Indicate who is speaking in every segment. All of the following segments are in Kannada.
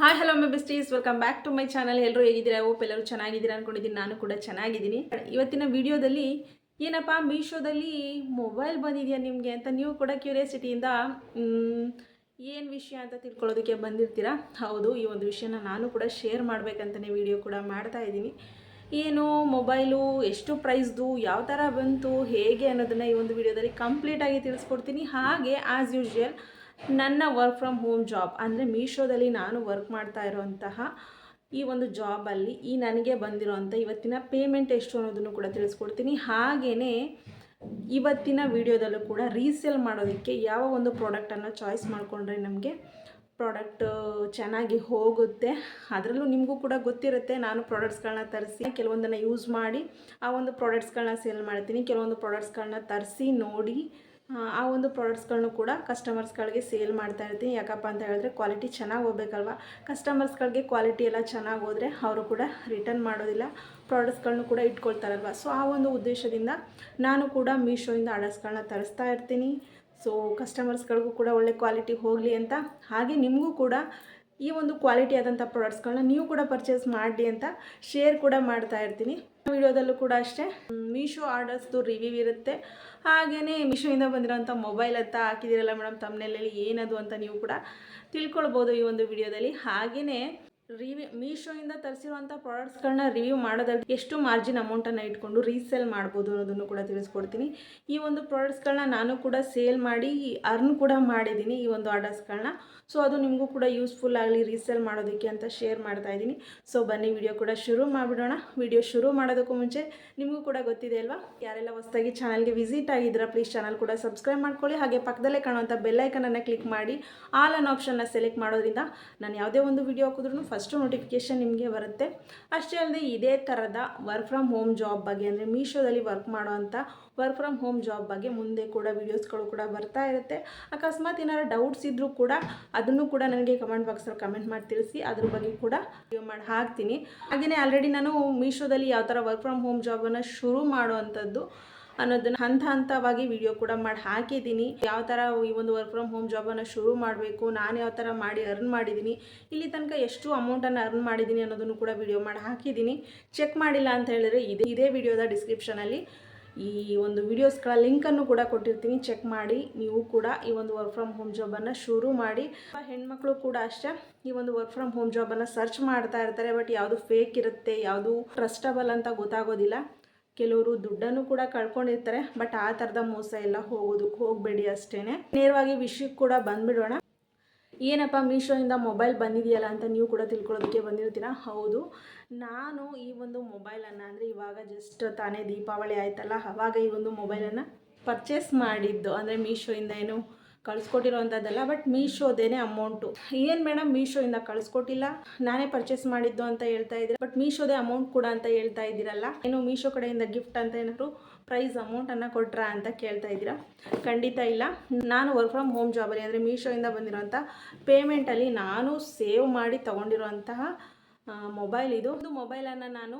Speaker 1: Hi hello my besties welcome back to my channel ಎಲ್ಲರೂ ಹೇಗಿದ್ದೀರಾ? ಓಪ್ ಎಲ್ಲರೂ ಚೆನ್ನಾಗಿದ್ದೀರಾ ಅನ್ಕೊಂಡಿದ್ದೀನಿ. ನಾನು ಕೂಡ ಚೆನ್ನಾಗಿದ್ದೀನಿ. ಇವತ್ತಿನ ವಿಡಿಯೋದಲ್ಲಿ ಏನಪ್ಪ, ಮೀಶೋದಲ್ಲಿ ಮೊಬೈಲ್ ಬಂದಿದೆಯಾ ನಿಮಗೆ ಅಂತ ನೀವು ಕೂಡ ಕ್ಯೂರಿಯಾಸಿಟಿಯಿಂದ ಏನು ವಿಷಯ ಅಂತ ತಿಳ್ಕೊಳ್ಳೋದಕ್ಕೆ ಬಂದಿರ್ತೀರಾ? ಹೌದು, ಈ ಒಂದು ವಿಷಯನ ನಾನು ಕೂಡ ಶೇರ್ ಮಾಡಬೇಕಂತಲೇ ವಿಡಿಯೋ ಕೂಡ ಮಾಡ್ತಾ ಇದ್ದೀನಿ. ಏನು ಮೊಬೈಲು ಎಷ್ಟು ಪ್ರೈಸ್ದು ಯಾವ ಥರ ಬಂತು, ಹೇಗೆ ಅನ್ನೋದನ್ನು ಈ ಒಂದು ವಿಡಿಯೋದಲ್ಲಿ ಕಂಪ್ಲೀಟಾಗಿ ತಿಳಿಸ್ಕೊಡ್ತೀನಿ. ಹಾಗೆ ಆ್ಯಸ್ ಯೂಶ್ವಲ್ ನನ್ನ ವರ್ಕ್ ಫ್ರಮ್ ಹೋಮ್ ಜಾಬ್ ಅಂದರೆ ಮೀಶೋದಲ್ಲಿ ನಾನು ವರ್ಕ್ ಮಾಡ್ತಾ ಇರೋಂತಹ ಈ ಒಂದು ಜಾಬಲ್ಲಿ ಈ ನನಗೆ ಬಂದಿರೋವಂಥ ಇವತ್ತಿನ ಪೇಮೆಂಟ್ ಎಷ್ಟು ಅನ್ನೋದನ್ನು ಕೂಡ ತಿಳಿಸ್ಕೊಡ್ತೀನಿ. ಹಾಗೆಯೇ ಇವತ್ತಿನ ವಿಡಿಯೋದಲ್ಲೂ ಕೂಡ ರೀಸೇಲ್ ಮಾಡೋದಕ್ಕೆ ಯಾವ ಒಂದು ಪ್ರಾಡಕ್ಟನ್ನು ಚಾಯ್ಸ್ ಮಾಡಿಕೊಂಡ್ರೆ ನಮಗೆ ಪ್ರಾಡಕ್ಟ್ ಚೆನ್ನಾಗಿ ಹೋಗುತ್ತೆ. ಅದರಲ್ಲೂ ನಿಮಗೂ ಕೂಡ ಗೊತ್ತಿರುತ್ತೆ. ನಾನು ಪ್ರಾಡಕ್ಟ್ಸ್ಗಳನ್ನ ತರಿಸಿ ಕೆಲವೊಂದನ್ನು ಯೂಸ್ ಮಾಡಿ ಆ ಒಂದು ಪ್ರಾಡಕ್ಟ್ಸ್ಗಳನ್ನ ಸೇಲ್ ಮಾಡ್ತೀನಿ. ಕೆಲವೊಂದು ಪ್ರಾಡಕ್ಟ್ಸ್ಗಳನ್ನ ತರಿಸಿ ನೋಡಿ ಆ, ಒಂದು ಪ್ರಾಡಕ್ಟ್ಸ್ಗಳನ್ನು ಕೂಡ ಕಸ್ಟಮರ್ಸ್ಗಳಿಗೆ ಸೇಲ್ ಮಾಡ್ತಾ ಇರ್ತೀನಿ. ಯಾಕಪ್ಪ ಅಂತ ಹೇಳಿದ್ರೆ ಕ್ವಾಲಿಟಿ ಚೆನ್ನಾಗಿ ಹೋಗ್ಬೇಕಲ್ವ? ಕಸ್ಟಮರ್ಸ್ಗಳಿಗೆ ಕ್ವಾಲಿಟಿ ಎಲ್ಲ ಚೆನ್ನಾಗಿ ಹೋದರೆ ಅವರು ಕೂಡ ರಿಟರ್ನ್ ಮಾಡೋದಿಲ್ಲ. ಪ್ರಾಡಕ್ಟ್ಸ್ಗಳನ್ನು ಕೂಡ ಇಟ್ಕೊಳ್ತಾರಲ್ವ? ಸೊ ಆ ಒಂದು ಉದ್ದೇಶದಿಂದ ನಾನು ಕೂಡ ಮೀಶೋಯಿಂದ ಆರ್ಡರ್ಸ್ಗಳನ್ನ ತರಿಸ್ತಾ ಇರ್ತೀನಿ. ಸೊ ಕಸ್ಟಮರ್ಸ್ಗಳಿಗೂ ಕೂಡ ಒಳ್ಳೆ ಕ್ವಾಲಿಟಿ ಹೋಗಲಿ ಅಂತ. ಹಾಗೆ ನಿಮಗೂ ಕೂಡ ಈ ಒಂದು ಕ್ವಾಲಿಟಿ ಆದಂಥ ಪ್ರಾಡಕ್ಟ್ಸ್ಗಳನ್ನ ನೀವು ಕೂಡ ಪರ್ಚೇಸ್ ಮಾಡಿ ಅಂತ ಶೇರ್ ಕೂಡ ಮಾಡ್ತಾ ಇರ್ತೀನಿ. ವಿಡಿಯೋದಲ್ಲೂ ಕೂಡ ಅಷ್ಟೇ. ಮೀಶೋ ಆರ್ಡರ್ಸ್ದು ರಿವ್ಯೂ ಇರುತ್ತೆ. ಹಾಗೆಯೇ ಮೀಶೋಯಿಂದ ಬಂದಿರೋಂಥ ಮೊಬೈಲ್ ಅಂತ ಹಾಕಿದ್ದೀರಲ್ಲ ಮೇಡಮ್ ತಮ್ಮನೇಲಿ ಏನದು ಅಂತ ನೀವು ಕೂಡ ತಿಳ್ಕೊಳ್ಬೋದು ಈ ಒಂದು ವಿಡಿಯೋದಲ್ಲಿ. ಹಾಗೆಯೇ ರಿವ್ಯೂ ಮೀಶೋಯಿಂದ ತರಿಸಿರುವಂಥ ಪ್ರಾಡಕ್ಟ್ಸ್ಗಳನ್ನ ರಿವ್ಯೂ ಮಾಡೋದ್ರಲ್ಲಿ ಎಷ್ಟು ಮಾರ್ಜಿನ್ ಅಮೌಂಟನ್ನು ಇಟ್ಕೊಂಡು ರೀಸೇಲ್ ಮಾಡ್ಬೋದು ಅನ್ನೋದನ್ನು ಕೂಡ ತಿಳಿಸ್ಕೊಡ್ತೀನಿ. ಈ ಒಂದು ಪ್ರಾಡಕ್ಟ್ಸ್ಗಳನ್ನ ನಾನು ಕೂಡ ಸೇಲ್ ಮಾಡಿ, ಅರ್ನ್ ಕೂಡ ಮಾಡಿದ್ದೀನಿ ಈ ಒಂದು ಆರ್ಡರ್ಸ್ಗಳನ್ನ ಸೊ ಅದು ನಿಮಗೂ ಕೂಡ ಯೂಸ್ಫುಲ್ ಆಗಲಿ ರೀಸೇಲ್ ಮಾಡೋದಕ್ಕೆ ಅಂತ ಶೇರ್ ಮಾಡ್ತಾ ಇದ್ದೀನಿ. ಸೊ ಬನ್ನಿ ವಿಡಿಯೋ ಕೂಡ ಶುರು ಮಾಡಿಬಿಡೋಣ. ವಿಡಿಯೋ ಶುರು ಮಾಡೋದಕ್ಕೂ ಮುಂಚೆ ನಿಮಗೂ ಕೂಡ ಗೊತ್ತಿದೆ ಅಲ್ವಾ? ಯಾರೆಲ್ಲ ಹೊಸದಾಗಿ ಚಾನಲ್ಗೆ ವಿಸಿಟ್ ಆಗಿದ್ದೀರಾ ಪ್ಲೀಸ್ ಚಾನಲ್ ಕೂಡ ಸಬ್ಸ್ಕ್ರೈಬ್ ಮಾಡ್ಕೊಳ್ಳಿ. ಹಾಗೆ ಪಕ್ಕದಲ್ಲೇ ಕಾಣುವಂಥ ಬೆಲ್ಲೈಕನನ್ನು ಕ್ಲಿಕ್ ಮಾಡಿ ಆಲ್ ಅನ್ ಆಪ್ಷನ್ನ ಸೆಲೆಕ್ಟ್ ಮಾಡೋದ್ರಿಂದ ನಾನು ಯಾವುದೇ ಒಂದು ವಿಡಿಯೋ ಹಾಕಿದ್ರೂ ನೋಟಿಫಿಕೇಷನ್ ನಿಮಗೆ ಬರುತ್ತೆ. ಅಷ್ಟೇ ಅಲ್ಲದೆ ಇದೇ ಥರದ ವರ್ಕ್ ಫ್ರಮ್ ಹೋಮ್ ಜಾಬ್ ಬಗ್ಗೆ ಅಂದರೆ ಮೀಶೋದಲ್ಲಿ ವರ್ಕ್ ಮಾಡುವಂಥ ವರ್ಕ್ ಫ್ರಮ್ ಹೋಮ್ ಜಾಬ್ ಬಗ್ಗೆ ಮುಂದೆ ಕೂಡ ವೀಡಿಯೋಸ್ಗಳು ಕೂಡ ಬರ್ತಾ ಇರುತ್ತೆ. ಅಕಸ್ಮಾತ್ ಏನಾರು ಡೌಟ್ಸ್ ಇದ್ದರೂ ಕೂಡ ಅದನ್ನು ಕೂಡ ನನಗೆ ಕಮೆಂಟ್ ಬಾಕ್ಸಲ್ಲಿ ಕಮೆಂಟ್ ಮಾಡಿ ತಿಳಿಸಿ, ಅದ್ರ ಬಗ್ಗೆ ಕೂಡ ವಿಡಿಯೋ ಮಾಡಿ, ಹಾಕ್ತೀನಿ. ಹಾಗೆಯೇ ಆಲ್ರೆಡಿ ನಾನು ಮೀಶೋದಲ್ಲಿ ಯಾವ ಥರ ವರ್ಕ್ ಫ್ರಮ್ ಹೋಮ್ ಜಾಬನ್ನು ಶುರು ಮಾಡುವಂಥದ್ದು ಅನ್ನೋದನ್ನ ಹಂತ ಹಂತವಾಗಿ ವಿಡಿಯೋ ಕೂಡ ಮಾಡಿ ಹಾಕಿದ್ದೀನಿ. ಯಾವ ಥರ ಈ ಒಂದು ವರ್ಕ್ ಫ್ರಮ್ ಹೋಮ್ ಜಾಬನ್ನು ಶುರು ಮಾಡಬೇಕು, ನಾನು ಯಾವ ಥರ ಮಾಡಿ ಅರ್ನ್ ಮಾಡಿದ್ದೀನಿ ಇಲ್ಲಿ ತನಕ ಎಷ್ಟು ಅಮೌಂಟನ್ನು ಅರ್ನ್ ಮಾಡಿದ್ದೀನಿ ಅನ್ನೋದನ್ನು ಕೂಡ ವಿಡಿಯೋ ಮಾಡಿ ಹಾಕಿದ್ದೀನಿ ಚೆಕ್ ಮಾಡಿಲ್ಲ ಅಂತ ಹೇಳಿದ್ರೆ ಇದೇ ಇದೇ ವಿಡಿಯೋದ ಡಿಸ್ಕ್ರಿಪ್ಷನಲ್ಲಿ ಈ ಒಂದು ವಿಡಿಯೋಸ್ಗಳ ಲಿಂಕನ್ನು ಕೂಡ ಕೊಟ್ಟಿರ್ತೀನಿ. ಚೆಕ್ ಮಾಡಿ, ನೀವು ಕೂಡ ಈ ಒಂದು ವರ್ಕ್ ಫ್ರಮ್ ಹೋಮ್ ಜಾಬನ್ನು ಶುರು ಮಾಡಿ. ಹೆಣ್ಮಕ್ಳು ಕೂಡ ಅಷ್ಟೇ ಈ ಒಂದು ವರ್ಕ್ ಫ್ರಮ್ ಹೋಮ್ ಜಾಬನ್ನು ಸರ್ಚ್ ಮಾಡ್ತಾ ಇರ್ತಾರೆ ಬಟ್ ಯಾವುದು ಫೇಕ್ ಇರುತ್ತೆ, ಯಾವುದು ಟ್ರಸ್ಟಬಲ್ ಅಂತ ಗೊತ್ತಾಗೋದಿಲ್ಲ. ಕೆಲವರು ದುಡ್ಡನ್ನು ಕೂಡ ಕಳ್ಕೊಂಡಿರ್ತಾರೆ ಬಟ್ ಆ ಥರದ ಮೋಸ ಎಲ್ಲ ಹೋಗೋದು ಹೋಗಬೇಡಿ ಅಷ್ಟೇ ನೇರವಾಗಿ ವಿಷಯಕ್ಕೆ ಕೂಡ ಬಂದ್ಬಿಡೋಣ. ಏನಪ್ಪ ಮೀಶೋಯಿಂದ ಮೊಬೈಲ್ ಬಂದಿದೆಯಲ್ಲ ಅಂತ ನೀವು ಕೂಡ ತಿಳ್ಕೊಳ್ಳೋದಕ್ಕೆ ಬಂದಿರ್ತೀರಾ? ಹೌದು. ನಾನು ಈ ಒಂದು ಮೊಬೈಲನ್ನು ಅಂದರೆ ಇವಾಗ ಜಸ್ಟ್ ತಾನೇ ದೀಪಾವಳಿ ಆಯ್ತಲ್ಲ ಆವಾಗ ಈ ಒಂದು ಮೊಬೈಲನ್ನು ಪರ್ಚೇಸ್ ಮಾಡಿದ್ದು, ಅಂದರೆ ಮೀಶೋಯಿಂದ ಏನು ಕಳಿಸ್ಕೊಟ್ಟಿರೋವಂಥದ್ದಲ್ಲ ಬಟ್ ಮೀಶೋದೇನೆ ಅಮೌಂಟು ಏನು ಮೇಡಮ್ ಮೀಶೋಯಿಂದ ಕಳ್ಸ್ಕೊಟ್ಟಿಲ್ಲ? ನಾನೇ ಪರ್ಚೇಸ್ ಮಾಡಿದ್ದು ಅಂತ ಹೇಳ್ತಾ ಇದ್ದೀರಾ? ಬಟ್ ಮೀಶೋದೇ ಅಮೌಂಟ್ ಕೂಡ ಅಂತ ಹೇಳ್ತಾ ಇದ್ದೀರಲ್ಲ? ಏನು ಮೀಶೋ ಕಡೆಯಿಂದ ಗಿಫ್ಟ್ ಅಂತ ಏನಾದ್ರು ಪ್ರೈಸ್ ಅಮೌಂಟನ್ನು ಕೊಟ್ರಾ ಅಂತ ಕೇಳ್ತಾ ಇದ್ದೀರಾ? ಖಂಡಿತ ಇಲ್ಲ. ನಾನು ವರ್ಕ್ ಫ್ರಮ್ ಹೋಮ್ ಜಾಬಲ್ಲಿ ಅಂದರೆ ಮೀಶೋಯಿಂದ ಬಂದಿರೋಂಥ ಪೇಮೆಂಟಲ್ಲಿ ನಾನು ಸೇವ್ ಮಾಡಿ ತೊಗೊಂಡಿರೋಂತಹ ಮೊಬೈಲ್ ಇದು. ಒಂದು ಮೊಬೈಲನ್ನು ನಾನು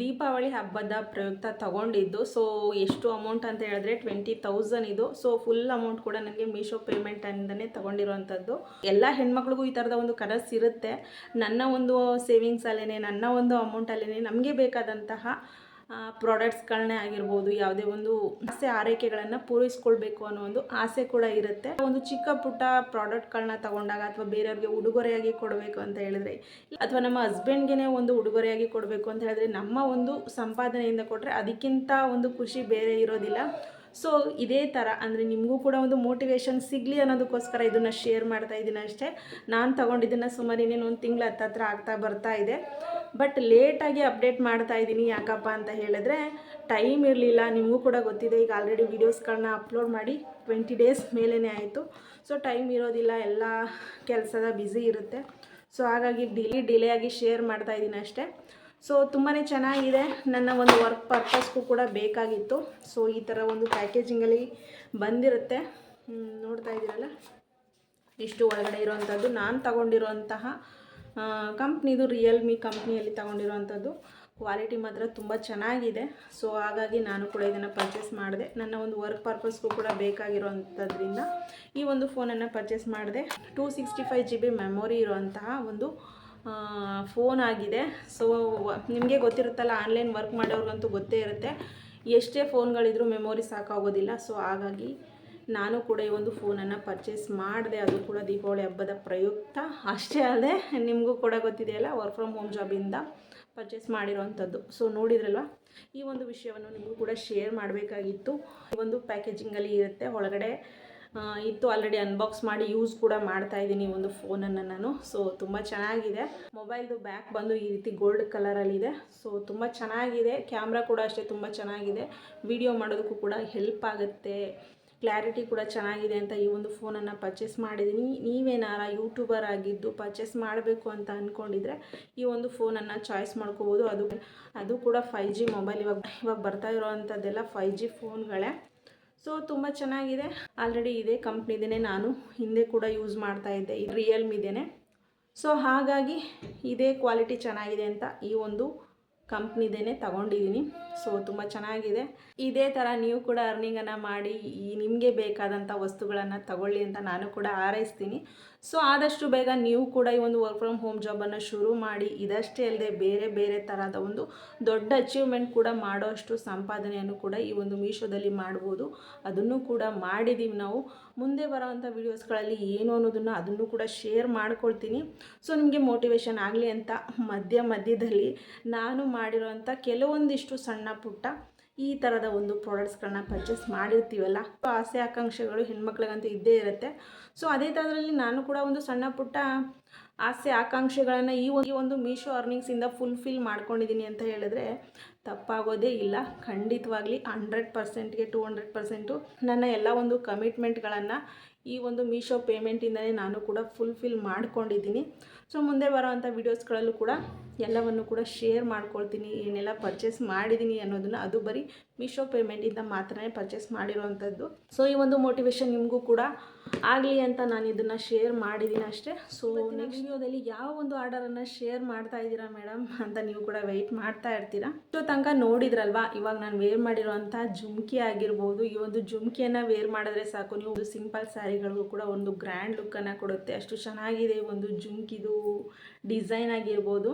Speaker 1: ದೀಪಾವಳಿ ಹಬ್ಬದ ಪ್ರಯುಕ್ತ ತಗೊಂಡಿದ್ದು ಸೊ ಎಷ್ಟು ಅಮೌಂಟ್ ಅಂತ ಹೇಳಿದ್ರೆ ಟ್ವೆಂಟಿ ತೌಸಂಡ್ ಇದು. ಸೊ ಫುಲ್ ಅಮೌಂಟ್ ಕೂಡ ನನಗೆ ಮೀಶೋ ಪೇಮೆಂಟಿಂದನೇ ತಗೊಂಡಿರುವಂಥದ್ದು. ಎಲ್ಲ ಹೆಣ್ಮಕ್ಳಿಗೂ ಈ ಥರದ ಒಂದು ಕನಸು ಇರುತ್ತೆ. ನನ್ನ ಒಂದು ಸೇವಿಂಗ್ಸಲ್ಲೇ ನನ್ನ ಒಂದು ಅಮೌಂಟಲ್ಲೇ ನಮಗೆ ಬೇಕಾದಂತಹ ಪ್ರಾಡಕ್ಟ್ಸ್ಗಳನ್ನೇ ಆಗಿರ್ಬೋದು, ಯಾವುದೇ ಒಂದು ಆಸೆ ಆರೈಕೆಗಳನ್ನು ಪೂರೈಸ್ಕೊಳ್ಬೇಕು ಅನ್ನೋ ಒಂದು ಆಸೆ ಕೂಡ ಇರುತ್ತೆ. ಒಂದು ಚಿಕ್ಕ ಪುಟ್ಟ ಪ್ರಾಡಕ್ಟ್ಗಳನ್ನ ತಗೊಂಡಾಗ ಅಥವಾ ಬೇರೆಯವ್ರಿಗೆ ಉಡುಗೊರೆಯಾಗಿ ಕೊಡಬೇಕು ಅಂತ ಹೇಳಿದ್ರೆ, ಅಥವಾ ನಮ್ಮ ಹಸ್ಬೆಂಡ್ಗೆ ಒಂದು ಉಡುಗೊರೆಯಾಗಿ ಕೊಡಬೇಕು ಅಂತ ಹೇಳಿದ್ರೆ ನಮ್ಮ ಒಂದು ಸಂಪಾದನೆಯಿಂದ ಕೊಟ್ಟರೆ ಅದಕ್ಕಿಂತ ಒಂದು ಖುಷಿ ಬೇರೆ ಇರೋದಿಲ್ಲ. ಸೊ ಇದೇ ಥರ ಅಂದರೆ ನಿಮಗೂ ಕೂಡ ಒಂದು ಮೋಟಿವೇಶನ್ ಸಿಗಲಿ ಅನ್ನೋದಕ್ಕೋಸ್ಕರ ಇದನ್ನು ಶೇರ್ ಮಾಡ್ತಾ ಇದ್ದೀನಿ ಅಷ್ಟೇ. ನಾನು ತಗೊಂಡಿದ್ದನ್ನು ಸುಮಾರು ಇನ್ನೇನು ಒಂದು ತಿಂಗಳು ಹತ್ತತ್ರ ಆಗ್ತಾ ಬರ್ತಾ ಇದೆ. ಬಟ್ ಲೇಟಾಗಿ ಅಪ್ಡೇಟ್ ಮಾಡ್ತಾ ಇದ್ದೀನಿ ಯಾಕಪ್ಪ ಅಂತ ಹೇಳಿದ್ರೆ ಟೈಮ್ ಇರಲಿಲ್ಲ, ನಿಮಗೂ ಕೂಡ ಗೊತ್ತಿದೆ. ಈಗ ಆಲ್ರೆಡಿ ವೀಡಿಯೋಸ್ಗಳನ್ನ ಅಪ್ಲೋಡ್ ಮಾಡಿ ಟ್ವೆಂಟಿ ಡೇಸ್ ಮೇಲೇ ಆಯಿತು. ಸೊ ಟೈಮ್ ಇರೋದಿಲ್ಲ, ಎಲ್ಲ ಕೆಲಸದ ಬ್ಯುಸಿ ಇರುತ್ತೆ. ಸೊ ಹಾಗಾಗಿ ಡಿಲೇ ಡಿಲೇ ಆಗಿ ಶೇರ್ ಮಾಡ್ತಾ ಇದ್ದೀನಿ ಅಷ್ಟೇ. ಸೊ ತುಂಬಾ ಚೆನ್ನಾಗಿದೆ. ನನ್ನ ಒಂದು ವರ್ಕ್ ಪರ್ಪಸ್ಗೂ ಕೂಡ ಬೇಕಾಗಿತ್ತು. ಸೊ ಈ ಥರ ಒಂದು ಪ್ಯಾಕೇಜಿಂಗಲ್ಲಿ ಬಂದಿರುತ್ತೆ. ನೋಡ್ತಾ ಇದ್ದೀರಲ್ಲ ಇಷ್ಟು ಒಳಗಡೆ ಇರೋವಂಥದ್ದು ನಾನು ತಗೊಂಡಿರೋಂತಹ ಕಂಪ್ನಿದು ರಿಯಲ್ಮಿ ಕಂಪ್ನಿಯಲ್ಲಿ ತಗೊಂಡಿರುವಂಥದ್ದು. ಕ್ವಾಲಿಟಿ ಮಾತ್ರ ತುಂಬ ಚೆನ್ನಾಗಿದೆ. ಸೊ ಹಾಗಾಗಿ ನಾನು ಕೂಡ ಇದನ್ನು ಪರ್ಚೇಸ್ ಮಾಡಿದೆ. ನನ್ನ ಒಂದು ವರ್ಕ್ ಪರ್ಪಸ್ಗೂ ಕೂಡ ಬೇಕಾಗಿರೋವಂಥದ್ರಿಂದ ಈ ಒಂದು ಫೋನನ್ನು ಪರ್ಚೇಸ್ ಮಾಡಿದೆ. Two sixty five G B memory ಇರುವಂತಹ ಒಂದು ಫೋನ್ ಆಗಿದೆ. ಸೊ ನಿಮಗೆ ಗೊತ್ತಿರುತ್ತಲ್ಲ ಆನ್ಲೈನ್ ವರ್ಕ್ ಮಾಡೋರ್ಗಂತೂ ಗೊತ್ತೇ ಇರುತ್ತೆ. ಎಷ್ಟೇ ಫೋನ್ಗಳಿದ್ರೂ ಮೆಮೊರಿ ಸಾಕಾಗೋದಿಲ್ಲ. ಸೊ ಹಾಗಾಗಿ ನಾನು ಕೂಡ ಈ ಒಂದು ಫೋನನ್ನು ಪರ್ಚೇಸ್ ಮಾಡಿದೆ. ಅದು ಕೂಡ ದೀಪಾವಳಿ ಹಬ್ಬದ ಪ್ರಯುಕ್ತ. ಅಷ್ಟೇ ಅಲ್ಲದೆ ನಿಮಗೂ ಕೂಡ ಗೊತ್ತಿದೆಯಲ್ಲ ವರ್ಕ್ ಫ್ರಮ್ ಹೋಮ್ ಜಾಬಿಂದ ಪರ್ಚೇಸ್ ಮಾಡಿರೋವಂಥದ್ದು. ಸೊ ನೋಡಿದ್ರಲ್ವ? ಈ ಒಂದು ವಿಷಯವನ್ನು ನಿಮಗೂ ಕೂಡ ಶೇರ್ ಮಾಡಬೇಕಾಗಿತ್ತು. ಈ ಒಂದು ಪ್ಯಾಕೇಜಿಂಗಲ್ಲಿ ಇರುತ್ತೆ. ಒಳಗಡೆ ಇತ್ತು ಆಲ್ರೆಡಿ ಅನ್ಬಾಕ್ಸ್ ಮಾಡಿ ಯೂಸ್ ಕೂಡ ಮಾಡ್ತಾ ಇದ್ದೀನಿ ಒಂದು ಫೋನನ್ನು ನಾನು. ಸೊ ತುಂಬ ಚೆನ್ನಾಗಿದೆ. ಮೊಬೈಲ್ದು ಬ್ಯಾಕ್ ಬಂದು ಈ ರೀತಿ ಗೋಲ್ಡ್ ಕಲರಲ್ಲಿದೆ ಸೊ ತುಂಬ ಚೆನ್ನಾಗಿದೆ. ಕ್ಯಾಮ್ರಾ ಕೂಡ ಅಷ್ಟೇ ತುಂಬ ಚೆನ್ನಾಗಿದೆ. ವಿಡಿಯೋ ಮಾಡೋದಕ್ಕೂ ಕೂಡ ಹೆಲ್ಪ್ ಆಗುತ್ತೆ. ಕ್ಲಾರಿಟಿ ಕೂಡ ಚೆನ್ನಾಗಿದೆ ಅಂತ ಈ ಒಂದು ಫೋನನ್ನು ಪರ್ಚೇಸ್ ಮಾಡಿದ್ದೀನಿ ನೀವೇನಾರ ಯೂಟ್ಯೂಬರ್ ಆಗಿದ್ದು ಪರ್ಚೇಸ್ ಮಾಡಬೇಕು ಅಂತ ಅಂದ್ಕೊಂಡಿದ್ರೆ ಈ ಒಂದು ಫೋನನ್ನು ಚಾಯ್ಸ್ ಮಾಡ್ಕೋಬೋದು. ಅದು ಅದು ಕೂಡ ಫೈ ಜಿ ಮೊಬೈಲ್ ಇವಾಗ ಇವಾಗ ಬರ್ತಾ ಇರೋವಂಥದ್ದೆಲ್ಲ ಫೈ ಜಿ ಫೋನ್ಗಳೇ ಸೊ ತುಂಬ ಚೆನ್ನಾಗಿದೆ. ಆಲ್ರೆಡಿ ಇದೇ ಕಂಪ್ನಿದೇ ನಾನು. ಹಿಂದೆ ಕೂಡ ಯೂಸ್ ಮಾಡ್ತಾ ಇದ್ದೆ. ರಿಯಲ್ಮಿದೇನೆ ಸೊ ಹಾಗಾಗಿ ಇದೇ ಕ್ವಾಲಿಟಿ ಚೆನ್ನಾಗಿದೆ ಅಂತ ಈ ಒಂದು ಕಂಪ್ನಿದೇನೆ ತಗೊಂಡಿದ್ದೀನಿ ಸೊ ತುಂಬ ಚೆನ್ನಾಗಿದೆ. ಇದೇ ಥರ ನೀವು ಕೂಡ ಅರ್ನಿಂಗನ್ನು ಮಾಡಿ, ಈ ನಿಮಗೆ ಬೇಕಾದಂಥ ವಸ್ತುಗಳನ್ನು ತಗೊಳ್ಳಿ ಅಂತ ನಾನು ಕೂಡ ಹಾರೈಸ್ತೀನಿ. ಸೊ ಆದಷ್ಟು ಬೇಗ ನೀವು ಕೂಡ ಈ ಒಂದು ವರ್ಕ್ ಫ್ರಮ್ ಹೋಮ್ ಜಾಬನ್ನು ಶುರು ಮಾಡಿ, ಇದಷ್ಟೇ ಅಲ್ಲದೆ ಬೇರೆ ಬೇರೆ ಥರದ ಒಂದು ದೊಡ್ಡ ಅಚೀವ್ಮೆಂಟ್ ಕೂಡ ಮಾಡೋಷ್ಟು ಸಂಪಾದನೆಯನ್ನು ಕೂಡ ಈ ಒಂದು ಮೀಶೋದಲ್ಲಿ ಮಾಡ್ಬೋದು. ಅದನ್ನು ಕೂಡ ಮಾಡಿದ್ದೀವಿ ನಾವು. ಮುಂದೆ ಬರೋವಂಥ ವೀಡಿಯೋಸ್ಗಳಲ್ಲಿ ಏನು ಅನ್ನೋದನ್ನು ಅದನ್ನು ಕೂಡ ಶೇರ್ ಮಾಡ್ಕೊಳ್ತೀನಿ. ಸೊ ನಿಮಗೆ ಮೋಟಿವೇಶನ್ ಆಗಲಿ ಅಂತ ಮಧ್ಯ ಮಧ್ಯದಲ್ಲಿ ನಾನು ಮಾಡಿರೋವಂಥ ಕೆಲವೊಂದಿಷ್ಟು ಸಣ್ಣ ಪುಟ್ಟ ಈ ಥರದ ಒಂದು ಪ್ರಾಡಕ್ಟ್ಸ್ಗಳನ್ನ ಪರ್ಚೇಸ್ ಮಾಡಿರ್ತೀವಲ್ಲ? ಆಸೆ, ಆಕಾಂಕ್ಷೆಗಳು ಹೆಣ್ಮಕ್ಳಿಗಂತೂ ಇದ್ದೇ ಇರುತ್ತೆ. ಸೊ, ಅದೇ ಥರದಲ್ಲಿ ನಾನು ಕೂಡ ಒಂದು ಸಣ್ಣ ಪುಟ್ಟ ಆಸೆ, ಆಕಾಂಕ್ಷೆಗಳನ್ನು ಈ ಒಂದು ಈ ಒಂದು ಮೀಶೋ ಅರ್ನಿಂಗ್ಸಿಂದ ಫುಲ್ಫಿಲ್ ಮಾಡ್ಕೊಂಡಿದ್ದೀನಿ ಅಂತ ಹೇಳಿದ್ರೆ ತಪ್ಪಾಗೋದೇ ಇಲ್ಲ. ಖಂಡಿತವಾಗ್ಲಿ ಹಂಡ್ರೆಡ್ ಪರ್ಸೆಂಟ್ಗೆ ಟು ಹಂಡ್ರೆಡ್ ಪರ್ಸೆಂಟು ನನ್ನ ಎಲ್ಲ ಒಂದು ಕಮಿಟ್ಮೆಂಟ್ಗಳನ್ನು ಈ ಒಂದು ಮೀಶೋ ಪೇಮೆಂಟಿಂದಲೇ ನಾನು ಕೂಡ ಫುಲ್ಫಿಲ್ ಮಾಡ್ಕೊಂಡಿದ್ದೀನಿ. ಸೊ ಮುಂದೆ ಬರೋವಂಥ ವೀಡಿಯೋಸ್ಗಳಲ್ಲೂ ಕೂಡ ಎಲ್ಲವನ್ನು ಕೂಡ ಶೇರ್ ಮಾಡ್ಕೊಳ್ತೀನಿ, ಏನೆಲ್ಲ ಪರ್ಚೇಸ್ ಮಾಡಿದ್ದೀನಿ ಅನ್ನೋದನ್ನು. ಅದು ಬರೀ ಮೀಶೋ ಪೇಮೆಂಟಿಂದ ಮಾತ್ರನೇ ಪರ್ಚೇಸ್ ಮಾಡಿರುವಂಥದ್ದು ಸೊ ಈ ಒಂದು ಮೋಟಿವೇಶನ್ ನಿಮಗೂ ಕೂಡ ಆಗಲಿ ಅಂತ ನಾನು ಇದನ್ನು ಶೇರ್ ಮಾಡಿದ್ದೀನಿ ಅಷ್ಟೇ. ಸೊ ನೆಕ್ಸ್ಟ್ ವಿಡಿಯೋದಲ್ಲಿ ಯಾವ ಒಂದು ಆರ್ಡರನ್ನು ಶೇರ್ ಮಾಡ್ತಾ ಇದ್ದೀರಾ ಮೇಡಮ್ ಅಂತ ನೀವು ಕೂಡ ವೆಯ್ಟ್ ಮಾಡ್ತಾ ಇರ್ತೀರಾ? ಸೊ ತನಕ ನೋಡಿದ್ರಲ್ವಾ? ಇವಾಗ ನಾನು ವೇರ್ ಮಾಡಿರೋಂಥ ಜುಮ್ಕಿ ಆಗಿರ್ಬೋದು ಈ ಒಂದು ಜುಮ್ಕಿಯನ್ನು ವೇರ್ ಮಾಡಿದ್ರೆ ಸಾಕು. ನೀವು ಒಂದು ಸಿಂಪಲ್ ಸ್ಯಾರಿಗಳಿಗೂ ಕೂಡ ಒಂದು ಗ್ರ್ಯಾಂಡ್ ಲುಕ್ಕನ್ನು ಕೊಡುತ್ತೆ. ಅಷ್ಟು ಚೆನ್ನಾಗಿದೆ ಒಂದು ಜುಮ್ಕಿದು ಡಿಸೈನ್ ಆಗಿರ್ಬೋದು.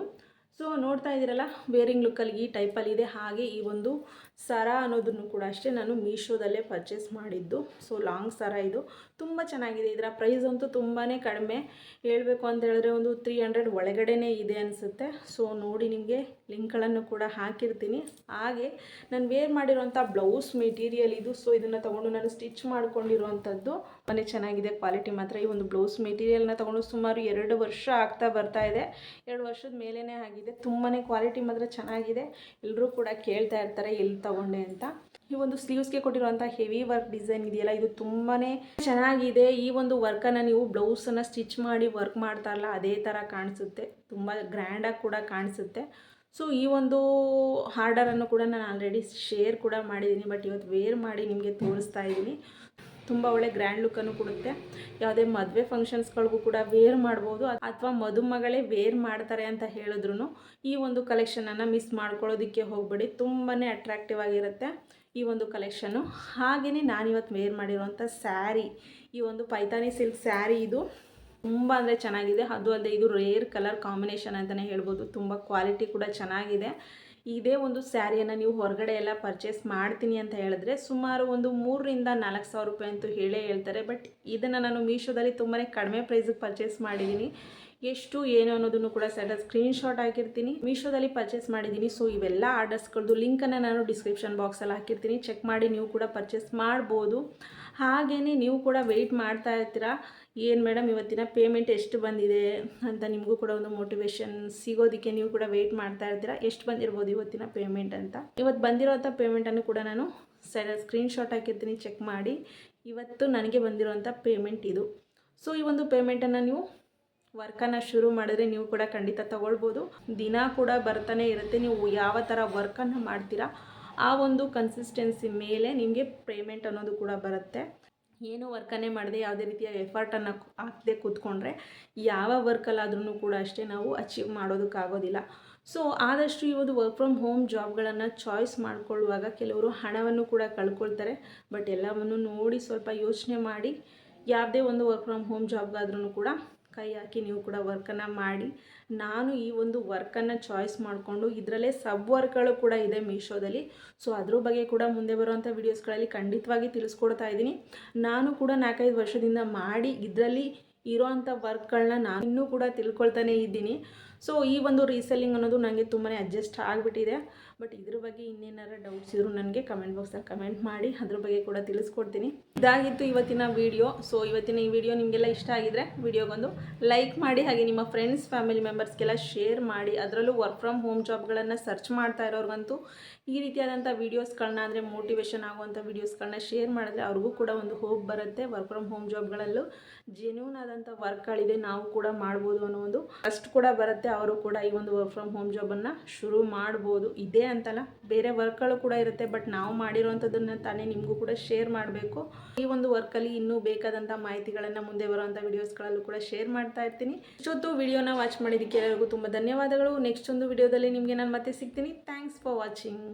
Speaker 1: ಸೊ ನೋಡ್ತಾ ಇದ್ದೀರಲ್ಲ ವೇರಿಂಗ್ ಲುಕ್ಕಲ್ಲಿ ಈ ಟೈಪಲ್ಲಿದೆ ಹಾಗೆ ಈ ಒಂದು ಸರ ಅನ್ನೋದನ್ನು ಕೂಡ ಅಷ್ಟೇ ನಾನು ಮೀಶೋದಲ್ಲೇ ಪರ್ಚೇಸ್ ಮಾಡಿದ್ದು. ಸೊ ಲಾಂಗ್ ಸರ ಇದು. ತುಂಬ ಚೆನ್ನಾಗಿದೆ. ಇದರ ಪ್ರೈಸ್ ಅಂತೂ ತುಂಬಾ ಕಡಿಮೆ. ಹೇಳಬೇಕು ಅಂತ ಹೇಳಿದ್ರೆ ಒಂದು ತ್ರೀ ಹಂಡ್ರೆಡ್ ಒಳಗಡೆನೇ ಇದೆ ಅನಿಸುತ್ತೆ. ಸೊ ನೋಡಿ ನಿಮಗೆ ಲಿಂಕ್ಗಳನ್ನು ಕೂಡ ಹಾಕಿರ್ತೀನಿ. ಹಾಗೆ ನಾನು ವೇರ್ ಮಾಡಿರುವಂಥ ಬ್ಲೌಸ್ ಮೆಟೀರಿಯಲ್ ಇದು. ಸೊ ಇದನ್ನು ತೊಗೊಂಡು ನಾನು ಸ್ಟಿಚ್ ಮಾಡ್ಕೊಂಡಿರುವಂಥದ್ದು ಮನೆ ಚೆನ್ನಾಗಿದೆ. ಕ್ವಾಲಿಟಿ ಮಾತ್ರ. ಈ ಒಂದು ಬ್ಲೌಸ್ ಮೆಟೀರಿಯಲ್ನ ತೊಗೊಂಡು ಸುಮಾರು ಎರಡು ವರ್ಷ ಆಗ್ತಾ ಬರ್ತಾ ಇದೆ. ಎರಡು ವರ್ಷದ ಮೇಲೇ ಆಗಿದೆ. ತುಂಬಾ ಕ್ವಾಲಿಟಿ ಮಾತ್ರ ಚೆನ್ನಾಗಿದೆ. ಎಲ್ಲರೂ ಕೂಡ ಕೇಳ್ತಾ ಇರ್ತಾರೆ. ಎಲ್ಲಿ ತಗೊಂಡೆ ಅಂತ. ಈ ಒಂದು ಸ್ಲೀವ್ಸ್ಗೆ ಕೊಟ್ಟಿರುವಂಥ ಹೆವಿ ವರ್ಕ್ ಡಿಸೈನ್ ಇದೆಯಲ್ಲ, ಇದು ತುಂಬಾ ಚೆನ್ನಾಗಿದೆ. ಈ ಒಂದು ವರ್ಕನ್ನು ನೀವು ಬ್ಲೌಸನ್ನು ಸ್ಟಿಚ್ ಮಾಡಿ ವರ್ಕ್ ಮಾಡ್ತಾರಲ್ಲ, ಅದೇ ಥರ ಕಾಣಿಸುತ್ತೆ. ತುಂಬ ಗ್ರ್ಯಾಂಡಾಗಿ ಕೂಡ ಕಾಣಿಸುತ್ತೆ. ಸೊ ಈ ಒಂದು ಆರ್ಡರನ್ನು ಕೂಡ ನಾನು ಆಲ್ರೆಡಿ ಶೇರ್ ಕೂಡ ಮಾಡಿದ್ದೀನಿ ಬಟ್ ಇವತ್ತು ವೇರ್ ಮಾಡಿ ನಿಮಗೆ ತೋರಿಸ್ತಾ ಇದ್ದೀನಿ. ತುಂಬ ಒಳ್ಳೆ ಗ್ರ್ಯಾಂಡ್ ಲುಕ್ಕನ್ನು ಕೊಡುತ್ತೆ. ಯಾವುದೇ ಮದುವೆ ಫಂಕ್ಷನ್ಸ್ಗಳಿಗೂ ಕೂಡ ವೇರ್ ಮಾಡ್ಬೋದು. ಅಥವಾ ಮದುಮಗಳೇ ವೇರ್ ಮಾಡ್ತಾರೆ ಅಂತ ಹೇಳಿದ್ರು ಈ ಒಂದು ಕಲೆಕ್ಷನನ್ನು ಮಿಸ್ ಮಾಡ್ಕೊಳ್ಳೋದಕ್ಕೆ ಹೋಗಬೇಡಿ. ತುಂಬಾ ಅಟ್ರಾಕ್ಟಿವ್ ಆಗಿರುತ್ತೆ ಈ ಒಂದು ಕಲೆಕ್ಷನ್ನು ಹಾಗೆಯೇ ನಾನಿವತ್ತು ವೇರ್ ಮಾಡಿರುವಂಥ ಸ್ಯಾರಿ ಈ ಒಂದು ಪೈತಾನಿ ಸಿಲ್ಕ್ ಸ್ಯಾರಿ ಇದು ತುಂಬ ಅಂದರೆ ಚೆನ್ನಾಗಿದೆ. ಅದು ಅಲ್ಲದೆ ಇದು ರೇರ್ ಕಲರ್ ಕಾಂಬಿನೇಷನ್ ಅಂತಲೇ ಹೇಳ್ಬೋದು. ತುಂಬ ಕ್ವಾಲಿಟಿ ಕೂಡ ಚೆನ್ನಾಗಿದೆ. ಇದೇ ಒಂದು ಸ್ಯಾರಿಯನ್ನು ನೀವು ಹೊರಗಡೆ ಎಲ್ಲ ಪರ್ಚೇಸ್ ಮಾಡ್ತೀನಿ ಅಂತ ಹೇಳಿದ್ರೆ ಸುಮಾರು ಒಂದು ಮೂರರಿಂದ ನಾಲ್ಕು ಸಾವಿರ ರೂಪಾಯಿ ಅಂತೂ ಹೇಳೇ ಹೇಳ್ತಾರೆ. ಬಟ್ ಇದನ್ನು ನಾನು ಮೀಶೋದಲ್ಲಿ ತುಂಬಾ ಕಡಿಮೆ ಪ್ರೈಸಿಗೆ ಪರ್ಚೇಸ್ ಮಾಡಿದ್ದೀನಿ ಎಷ್ಟು, ಏನು ಅನ್ನೋದನ್ನು ಕೂಡ ಸೆಟ್ ಸ್ಕ್ರೀನ್ಶಾಟ್ ಹಾಕಿರ್ತೀನಿ. ಮೀಶೋದಲ್ಲಿ ಪರ್ಚೇಸ್ ಮಾಡಿದ್ದೀನಿ. ಸೊ ಇವೆಲ್ಲ ಆರ್ಡರ್ಸ್ಗಳದ್ದು ಲಿಂಕನ್ನು ನಾನು ಡಿಸ್ಕ್ರಿಪ್ಷನ್ ಬಾಕ್ಸಲ್ಲಿ ಹಾಕಿರ್ತೀನಿ. ಚೆಕ್ ಮಾಡಿ ನೀವು ಕೂಡ ಪರ್ಚೇಸ್ ಮಾಡ್ಬೋದು. ಹಾಗೆಯೇ ನೀವು ಕೂಡ ವೆಯ್ಟ್ ಮಾಡ್ತಾ ಇರ್ತೀರಾ. ಏನು ಮೇಡಮ್ ಇವತ್ತಿನ ಪೇಮೆಂಟ್ ಎಷ್ಟು ಬಂದಿದೆ ಅಂತ ನಿಮಗೂ ಕೂಡ ಒಂದು ಮೋಟಿವೇಶನ್ ಸಿಗೋದಕ್ಕೆ ನೀವು ಕೂಡ ವೆಯ್ಟ್ ಮಾಡ್ತಾ ಇರ್ತೀರಾ. ಎಷ್ಟು ಬಂದಿರ್ಬೋದು ಇವತ್ತಿನ ಪೇಮೆಂಟ್ ಅಂತ. ಇವತ್ತು ಬಂದಿರೋಂಥ ಪೇಮೆಂಟನ್ನು ಕೂಡ ನಾನು ಸೈಡ್ ಸ್ಕ್ರೀನ್ಶಾಟ್ ಹಾಕಿರ್ತೀನಿ. ಚೆಕ್ ಮಾಡಿ. ಇವತ್ತು ನನಗೆ ಬಂದಿರೋವಂಥ ಪೇಮೆಂಟ್ ಇದು. ಸೊ ಈ ಒಂದು ಪೇಮೆಂಟನ್ನು ನೀವು ವರ್ಕನ್ನು ಶುರು ಮಾಡಿದ್ರೆ ನೀವು ಕೂಡ ಖಂಡಿತ ತಗೊಳ್ಬೋದು. ದಿನ ಕೂಡ ಬರ್ತಾನೆ ಇರುತ್ತೆ. ನೀವು ಯಾವ ಥರ ವರ್ಕನ್ನು ಮಾಡ್ತೀರಾ, ಆ ಒಂದು ಕನ್ಸಿಸ್ಟೆನ್ಸಿ ಮೇಲೆ ನಿಮಗೆ ಪೇಮೆಂಟ್ ಅನ್ನೋದು ಕೂಡ ಬರುತ್ತೆ. ಏನು ವರ್ಕನ್ನೇ ಮಾಡದೆ ಯಾವುದೇ ರೀತಿಯ ಎಫರ್ಟನ್ನು ಹಾಕದೆ ಕೂತ್ಕೊಂಡ್ರೆ ಯಾವ ವರ್ಕಲ್ಲಾದ್ರೂ ಕೂಡ ಅಷ್ಟೇ ನಾವು ಅಚೀವ್ ಮಾಡೋದಕ್ಕಾಗೋದಿಲ್ಲ. ಸೊ ಆದಷ್ಟು ಈ ಒಂದು ವರ್ಕ್ ಫ್ರಮ್ ಹೋಮ್ ಜಾಬ್ಗಳನ್ನು ಚಾಯ್ಸ್ ಮಾಡಿಕೊಳ್ಳುವಾಗ ಕೆಲವರು ಹಣವನ್ನು ಕೂಡ ಕಳ್ಕೊಳ್ತಾರೆ. ಬಟ್ ಎಲ್ಲವನ್ನು ನೋಡಿ ಸ್ವಲ್ಪ ಯೋಚನೆ ಮಾಡಿ, ಯಾವುದೇ ಒಂದು ವರ್ಕ್ ಫ್ರಮ್ ಹೋಮ್ ಜಾಬ್ಗಾದ್ರೂ ಕೂಡ ಕೈ ಹಾಕಿ ನೀವು ಕೂಡ ವರ್ಕನ್ನು ಮಾಡಿ. ನಾನು ಈ ಒಂದು ವರ್ಕನ್ನು ಚಾಯ್ಸ್ ಮಾಡಿಕೊಂಡು ಇದರಲ್ಲೇ ಸಬ್ ವರ್ಕ್ಗಳು ಕೂಡ ಇದೆ ಮೀಶೋದಲ್ಲಿ ಸೊ ಅದ್ರ ಬಗ್ಗೆ ಕೂಡ ಮುಂದೆ ಬರುವಂಥ ವೀಡಿಯೋಸ್ಗಳಲ್ಲಿ ಖಂಡಿತವಾಗಿ ತಿಳಿಸ್ಕೊಡ್ತಾ ಇದ್ದೀನಿ. ನಾನು ಕೂಡ ನಾಲ್ಕೈದು ವರ್ಷದಿಂದ ಮಾಡಿ ಇದರಲ್ಲಿ ಇರೋವಂಥ ವರ್ಕ್ಗಳನ್ನ ನಾನು ಇನ್ನೂ ಕೂಡ ತಿಳ್ಕೊಳ್ತಾನೆ ಇದ್ದೀನಿ. ಸೊ ಈ ಒಂದು ರೀಸೆಲ್ಲಿಂಗ್ ಅನ್ನೋದು ನನಗೆ ತುಂಬಾ ಅಡ್ಜಸ್ಟ್ ಆಗಿಬಿಟ್ಟಿದೆ. ಬಟ್ ಇದ್ರ ಬಗ್ಗೆ ಇನ್ನೇನಾರ ಡೌಟ್ಸ್ ಇದ್ರು ನನಗೆ ಕಮೆಂಟ್ ಬಾಕ್ಸಲ್ಲಿ ಕಮೆಂಟ್ ಮಾಡಿ ಅದ್ರ ಬಗ್ಗೆ ಕೂಡ ತಿಳಿಸ್ಕೊಡ್ತೀನಿ. ಇದಾಗಿತ್ತು ಇವತ್ತಿನ ವಿಡಿಯೋ ಸೊ ಇವತ್ತಿನ ಈ ವಿಡಿಯೋ ನಿಮಗೆಲ್ಲ ಇಷ್ಟ ಆಗಿದ್ರೆ ವಿಡಿಯೋಗೊಂದು ಲೈಕ್ ಮಾಡಿ, ಹಾಗೆ ನಿಮ್ಮ ಫ್ರೆಂಡ್ಸ್ ಫ್ಯಾಮಿಲಿ ಮೆಂಬರ್ಸ್ಗೆಲ್ಲ ಶೇರ್ ಮಾಡಿ. ಅದರಲ್ಲೂ ವರ್ಕ್ ಫ್ರಮ್ ಹೋಮ್ ಜಾಬ್ಗಳನ್ನು ಸರ್ಚ್ ಮಾಡ್ತಾ ಇರೋರ್ಗಂತೂ ಈ ರೀತಿಯಾದಂಥ ವೀಡಿಯೋಸ್ಗಳನ್ನ ಅಂದರೆ ಮೋಟಿವೇಶನ್ ಆಗುವಂಥ ವೀಡಿಯೋಸ್ಗಳನ್ನ ಶೇರ್ ಮಾಡಿದ್ರೆ ಅವ್ರಿಗೂ ಕೂಡ ಒಂದು ಹೋಪ್ ಬರುತ್ತೆ. ವರ್ಕ್ ಫ್ರಮ್ ಹೋಮ್ ಜಾಬ್ಗಳಲ್ಲೂ ಜೆನ್ಯೂನ್ ಆದಂಥ ವರ್ಕ್ಗಳಿದೆ ನಾವು ಕೂಡ ಮಾಡ್ಬೋದು ಅನ್ನೋ ಒಂದು ಅಷ್ಟು ಕೂಡ ಬರುತ್ತೆ. ಅವರು ಕೂಡ ಈ ಒಂದು ವರ್ಕ್ ಫ್ರಮ್ ಹೋಮ್ ಜಾಬನ್ನು ಶುರು ಮಾಡ್ಬೋದು. ಇದೇ ಅಂತಲ್ಲ, ಬೇರೆ ವರ್ಕ್ಗಳು ಕೂಡ ಇರುತ್ತೆ, ಬಟ್ ನಾವು ಮಾಡಿರೋವಂಥದ್ದನ್ನು ತಾನೇ ನಿಮಗೂ ಕೂಡ ಶೇರ್ ಮಾಡಬೇಕು. ಈ ಒಂದು ವರ್ಕಲ್ಲಿ ಇನ್ನೂ ಬೇಕಾದಂಥ ಮಾಹಿತಿಗಳನ್ನು ಮುಂದೆ ಬರುವಂಥ ವೀಡಿಯೋಸ್ಗಳಲ್ಲೂ ಕೂಡ ಶೇರ್ ಮಾಡ್ತಾ ಇರ್ತೀನಿ. ಇಷ್ಟೊತ್ತು ವಿಡಿಯೋನ ವಾಚ್ ಮಾಡಿದ್ದಕ್ಕೆ ಎಲ್ಲರಿಗೂ ತುಂಬ ಧನ್ಯವಾದಗಳು. ನೆಕ್ಸ್ಟ್ ಒಂದು ವಿಡಿಯೋದಲ್ಲಿ ನಿಮಗೆ ನಾನು ಮತ್ತೆ ಸಿಗ್ತೀನಿ. Thanks for watching